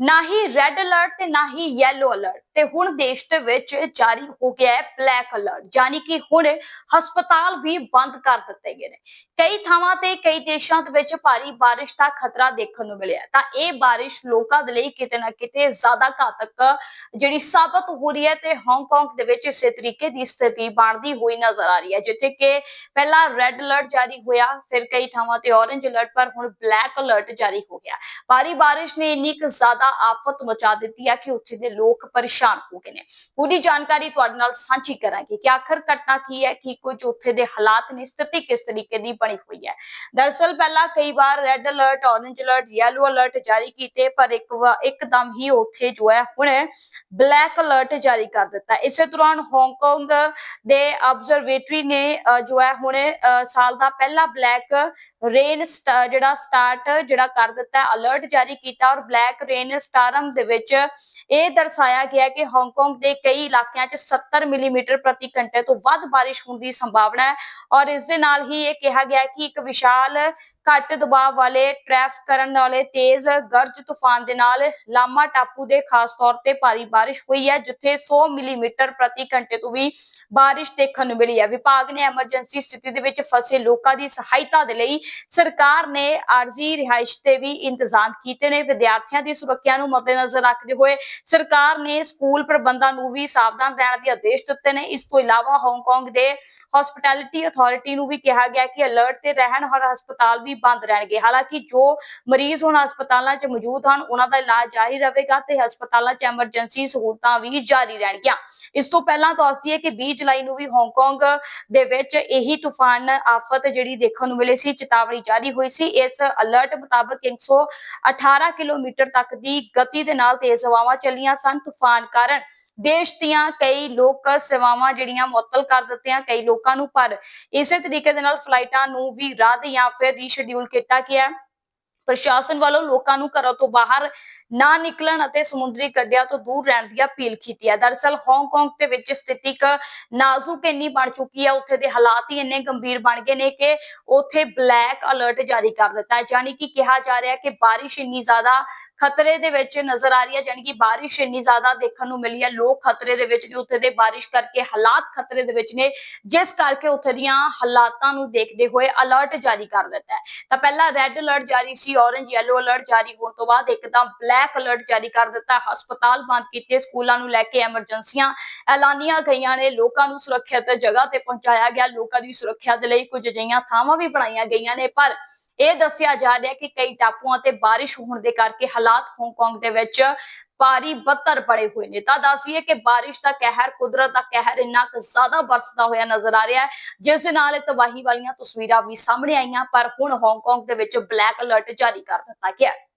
ਨਾ ਹੀ red alert ਤੇ ਨਾ ਹੀ ਯੈਲੋ ਅਲਰਟ ਤੇ ਹੁਣ ਦੇਸ਼ ਦੇ ਵਿੱਚ ਜਾਰੀ ਹੋ ਗਿਆ ਹੈ ਬਲੈਕ ਅਲਰਟ ਯਾਨੀ ਕਿ ਹੁਣ ਹਸਪਤਾਲ ਵੀ ਬੰਦ ਕਰ ਦਿੱਤੇ ਗਏ ਨੇ। ਕਈ ਥਾਵਾਂ ਤੇ ਕਈ ਦੇਸ਼ਾਂ ਦੇ ਵਿੱਚ ਭਾਰੀ ਬਾਰਿਸ਼ ਦਾ ਖਤਰਾ ਦੇਖਣ ਨੂੰ ਮਿਲਿਆ ਤਾਂ ਇਹ ਬਾਰਿਸ਼ ਲੋਕਾਂ ਦੇ ਲਈ ਕਿਤੇ ਨਾ ਕਿਤੇ ਜ਼ਿਆਦਾ ਘਾਤਕ ਜਿਹੜੀ ਸਾਬਤ ਹੋ ਰਹੀ ਹੈ ਤੇ ਹਾਂਗਕਾਂਗ ਦੇ ਵਿੱਚ ਇਸੇ ਤਰੀਕੇ ਦੀ ਸਥਿਤੀ ਬਣਦੀ ਹੋਈ ਨਜ਼ਰ ਆ ਰਹੀ ਹੈ, ਜਿੱਥੇ ਕਿ ਪਹਿਲਾਂ ਰੈੱਡ ਅਲਰਟ ਜਾਰੀ ਹੋਇਆ, ਫਿਰ ਕਈ ਥਾਵਾਂ ਤੇ ਔਰੇਂਜ ਅਲਰਟ ਪਰ ਹੁਣ ਬਲੈਕ ਅਲਰਟ ਜਾਰੀ ਹੋ ਗਿਆ। ਭਾਰੀ ਬਾਰਿਸ਼ ਨੇ ਇੰਨੀ ਕੁ ਜ਼ਿਆਦਾ ਆਫਤ ਮਚਾ ਦਿੱਤੀ ਹੈ ਕਿ ਉੱਥੇ ਦੇ ਲੋਕ ਪਰੇਸ਼ਾਨ ਹੋ ਗਏ ਨੇ। ਪੂਰੀ ਜਾਣਕਾਰੀ ਤੁਹਾਡੇ ਨਾਲ ਸਾਂਝੀ ਕਰਾਂਗੇ ਕਿ ਆਖਰ ਘਟਨਾ ਕੀ ਹੈ, ਕੀ ਕੁਝ ਉੱਥੇ ਦੇ ਹਾਲਾਤ ਨੇ, ਸਥਿਤੀ ਕਿਸ ਤਰੀਕੇ ਦੀ ਬਣੀ ਹੋਈ ਹੈ। ਦਰਅਸਲ ਪਹਿਲਾਂ ਕਈ ਵਾਰ red alert orange alert yellow alert ਜਾਰੀ ਕੀਤੇ, ਪਰ ਇੱਕ ਇੱਕਦਮ ਹੀ ਉੱਥੇ ਜੋ ਹੈ, ਹੁਣ ਬਲੈਕ ਅਲਰਟ ਜਾਰੀ ਕਰ ਦਿੱਤਾ। ਇਸੇ ਦੌਰਾਨ ਹਾਂਗਕਾਂਗ ਦੇ ਆਬਜ਼ਰਵੇਟਰੀ ਨੇ ਜੋ ਹੈ, ਹੁਣ ਸਾਲ ਦਾ ਪਹਿਲਾ ਬਲੈਕ ਰੇਨ ਜਿਹੜਾ ਸਟਾਰਟ ਜਿਹੜਾ ਕਰ ਦਿੱਤਾ ਅਲਰਟ ਜਾਰੀ ਕੀਤਾ ਔਰ ਬਲੈਕ ਰੇਨ ਸਟਾਰਮ ਦੇ ਵਿੱਚ ਇਹ ਦਰਸਾਇਆ ਗਿਆ ਕਿ ਹਾਂਗਕਾਂਗ ਦੇ ਕਈ ਇਲਾਕਿਆਂ 'ਚ 70 ਮਿਲੀਮੀਟਰ ਪ੍ਰਤੀ ਘੰਟੇ ਤੋਂ ਵੱਧ ਬਾਰਿਸ਼ ਹੋਣ ਦੀ ਸੰਭਾਵਨਾ ਹੈ। ਔਰ ਇਸ ਦੇ ਨਾਲ ਹੀ ਇਹ ਕਿਹਾ ਗਿਆ ਹੈ ਕਿ ਇੱਕ ਵਿਸ਼ਾਲ ਘੱਟ ਦਬਾਅ ਵਾਲੇ ਟ੍ਰੈਫਿਕ ਕਰਨ ਵਾਲੇ, ਤੇਜ਼ ਗਰਜ ਤੂਫਾਨ ਦੇ ਨਾਲ ਲਾਮਾ ਟਾਪੂ ਦੇ ਖਾਸ ਤੌਰ ਤੇ ਭਾਰੀ ਬਾਰਿਸ਼ ਹੋਈ ਹੈ, ਜਿੱਥੇ 100 ਮਿਲੀਮੀਟਰ ਪ੍ਰਤੀ ਘੰਟੇ ਤੋਂ ਵੀ ਬਾਰਿਸ਼ ਦੇਖਣ ਨੂੰ ਮਿਲੀ ਹੈ। ਵਿਭਾਗ ਨੇ ਐਮਰਜੈਂਸੀ ਸਥਿਤੀ ਦੇ ਵਿੱਚ ਫਸੇ ਲੋਕਾਂ ਦੀ ਸਹਾਇਤਾ ਦੇ ਲਈ ਸਰਕਾਰ ਨੇ ਆਰਜ਼ੀ ਰਿਹਾਇਸ਼ ਤੇ ਵੀ ਇੰਤਜ਼ਾਮ ਕੀਤੇ ਨੇ। ਵਿਦਿਆਰਥੀਆਂ ਦੀ ਸੁਰੱਖਿਆ ਨੂੰ ਮੱਦੇਨਜ਼ਰ ਰੱਖਦੇ ਹੋਏ ਸਰਕਾਰ ਨੇ ਸਕੂਲ ਪ੍ਰਬੰਧਾਂ ਨੂੰ ਵੀ ਸਾਵਧਾਨ ਰਹਿਣ ਦੇ ਆਦੇਸ਼ ਦਿੱਤੇ ਨੇ। ਇਸ ਤੋਂ ਇਲਾਵਾ ਹਾਂਗਕਾਂਗ ਦੇ ਹਸਪਿਟੈਲਿਟੀ ਅਥਾਰਟੀ ਨੂੰ ਵੀ ਕਿਹਾ ਗਿਆ ਕਿ ਅਲਰਟ ਤੇ ਰਹਿਣ ਹਰ ਹਸਪਤਾਲ ਵੀ ਬੰਦ ਰਹਿਣਗੇ। ਹਾਲਾਂਕਿ ਜੋ ਮਰੀਜ਼ ਹੁਣ ਹਸਪਤਾਲਾਂ 'ਚ ਮੌਜੂਦ ਹਨ, ਉਹਨਾਂ ਦਾ ਇਲਾਜ ਜਾਰੀ ਰਹੇਗਾ ਤੇ ਹਸਪਤਾਲਾਂ 'ਚ ਐਮਰਜੈਂਸੀ ਸਹੂਲਤਾਂ ਵੀ ਜਾਰੀ ਰਹਿਣਗੀਆਂ। ਇਸ ਤੋਂ ਪਹਿਲਾਂ ਦੱਸ ਦਈਏ ਕਿ 20 ਜੁਲਾਈ ਨੂੰ ਵੀ ਹਾਂਗਕਾਂਗ ਦੇ ਵਿੱਚ ਇਹੀ ਤੂਫਾਨ ਆਫਤ ਜਿਹੜੀ ਦੇਖਣ ਨੂੰ ਮਿਲੀ ਸੀ, ਚੇਤਾਵਨੀ ਜਾਰੀ ਹੋਈ ਸੀ। ਇਸ ਅਲਰਟ ਮੁਤਾਬਕ 118 ਕਿਲੋਮੀਟਰ ਤੱਕ ਦੀ ਗਤੀ ਦੇ ਨਾਲ ਤੇਜ਼ ਹਵਾਵਾਂ ਚੱਲੀਆਂ ਸਨ। ਤੂਫਾਨ ਕਾਰਨ ਦੇਸ਼ ਦੀਆਂ ਕਈ ਲੋਕ ਸੇਵਾਵਾਂ ਜਿਹੜੀਆਂ ਮੁਅੱਤਲ ਕਰ ਦਿੱਤੀਆਂ ਕਈ ਲੋਕਾਂ ਨੂੰ, ਪਰ ਇਸੇ ਤਰੀਕੇ ਦੇ ਨਾਲ ਫਲਾਈਟਾਂ ਨੂੰ ਵੀ ਰੱਦ ਜਾਂ ਫਿਰ ਰੀਸ਼ਡਿਊਲ ਕੀਤਾ ਗਿਆ। ਪ੍ਰਸ਼ਾਸਨ ਵੱਲੋਂ ਲੋਕਾਂ ਨੂੰ ਘਰੋਂ ਤੋਂ ਬਾਹਰ ਨਾ ਨਿਕਲਣ ਅਤੇ ਸਮੁੰਦਰੀ ਗੱਡਿਆਂ ਤੋਂ ਦੂਰ ਰਹਿਣ ਦੀ ਅਪੀਲ ਕੀਤੀ ਹੈ। ਦਰਅਸਲ ਹਾਂਗਕਾਂਗ ਦੇ ਵਿੱਚ ਸਥਿਤੀ ਇੱਕ ਨਾਜ਼ੁਕ ਇੰਨੀ ਬਣ ਚੁੱਕੀ ਹੈ, ਉੱਥੇ ਦੇ ਹਾਲਾਤ ਹੀ ਇੰਨੇ ਗੰਭੀਰ ਬਣ ਗਏ ਨੇ ਕਿ ਉੱਥੇ ਬਲੈਕ ਅਲਰਟ ਜਾਰੀ ਕਰ ਦਿੱਤਾ ਹੈ। ਯਾਨੀ ਕਿ ਕਿਹਾ ਜਾ ਰਿਹਾ ਹੈ ਕਿ ਬਾਰਿਸ਼ ਇੰਨੀ ਜ਼ਿਆਦਾ ਖਤਰੇ ਦੇ ਵਿੱਚ ਨਜ਼ਰ ਆ ਰਹੀ ਹੈ ਯਾਨੀ ਕਿ ਬਾਰਿਸ਼ ਇੰਨੀ ਜ਼ਿਆਦਾ ਦੇਖਣ ਨੂੰ ਮਿਲੀ ਹੈ। ਲੋਕ ਖਤਰੇ ਦੇ ਵਿੱਚ ਨੇ, ਉੱਥੇ ਦੇ ਬਾਰਿਸ਼ ਕਰਕੇ ਹਾਲਾਤ ਖਤਰੇ ਦੇ ਵਿੱਚ ਨੇ। ਜਿਸ ਕਰਕੇ ਉੱਥੇ ਦੀਆਂ ਹਾਲਾਤਾਂ ਨੂੰ ਦੇਖਦੇ ਹੋਏ ਅਲਰਟ ਜਾਰੀ ਕਰ ਦਿੱਤਾ ਹੈ। ਤਾਂ ਪਹਿਲਾਂ ਰੈੱਡ ਅਲਰਟ ਜਾਰੀ ਸੀ ਔਰੇਂਜ ਯੈਲੋ ਅਲਰਟ ਜਾਰੀ ਹੋਣ ਤੋਂ ਬਾਅਦ ਇੱਕਦਮ ਬਲੈਕ ਬਲੈਕ ਅਲਰਟ ਜਾਰੀ ਕਰ ਦਿੱਤਾ। ਹਸਪਤਾਲ ਬੰਦ ਕੀਤੇ, ਸਕੂਲਾਂ ਨੂੰ ਲੈ ਕੇ ਐਮਰਜੈਂਸੀਆਂ ਐਲਾਨੀਆਂ ਗਈਆਂ ਨੇ। ਲੋਕਾਂ ਨੂੰ ਸੁਰੱਖਿਅਤ ਜਗ੍ਹਾ ਤੇ ਪਹੁੰਚਾਇਆ ਗਿਆ। ਲੋਕਾਂ ਦੀ ਸੁਰੱਖਿਆ ਦੇ ਲਈ ਕੁਝ ਅਜਿਹੀਆਂ ਥਾਵਾਂ ਵੀ ਬਣਾਈਆਂ ਗਈਆਂ ਨੇ, ਪਰ ਇਹ ਦੱਸਿਆ ਜਾ ਰਿਹਾ ਕਿ ਕਈ ਟਾਪੂਆਂ ਤੇ ਬਾਰਿਸ਼ ਹੋਣ ਦੇ ਕਰਕੇ ਹਾਲਾਤ ਹਾਂਗਕਾਂਗ ਦੇ ਵਿੱਚ ਭਾਰੀ ਬੱਤਰ ਪੜੇ ਹੋਏ ਨੇ। ਤਾਂ ਦੱਸੀਏ ਕਿ ਬਾਰਿਸ਼ ਦਾ ਕਹਿਰ, ਕੁਦਰਤ ਦਾ ਕਹਿਰ ਇੰਨਾ ਕੁ ਜ਼ਿਆਦਾ ਬਰਸਦਾ ਹੋਇਆ ਨਜ਼ਰ ਆ ਰਿਹਾ ਹੈ, ਜਿਸ ਨਾਲ ਇਹ ਤਬਾਹੀ ਵਾਲੀਆਂ ਤਸਵੀਰਾਂ ਵੀ ਸਾਹਮਣੇ ਆਈਆਂ, ਪਰ ਹੁਣ ਹਾਂਗਕਾਂਗ ਦੇ ਵਿੱਚ ਬਲੈਕ ਅਲਰਟ ਜਾਰੀ ਕਰ ਦਿੱਤਾ ਗਿਆ।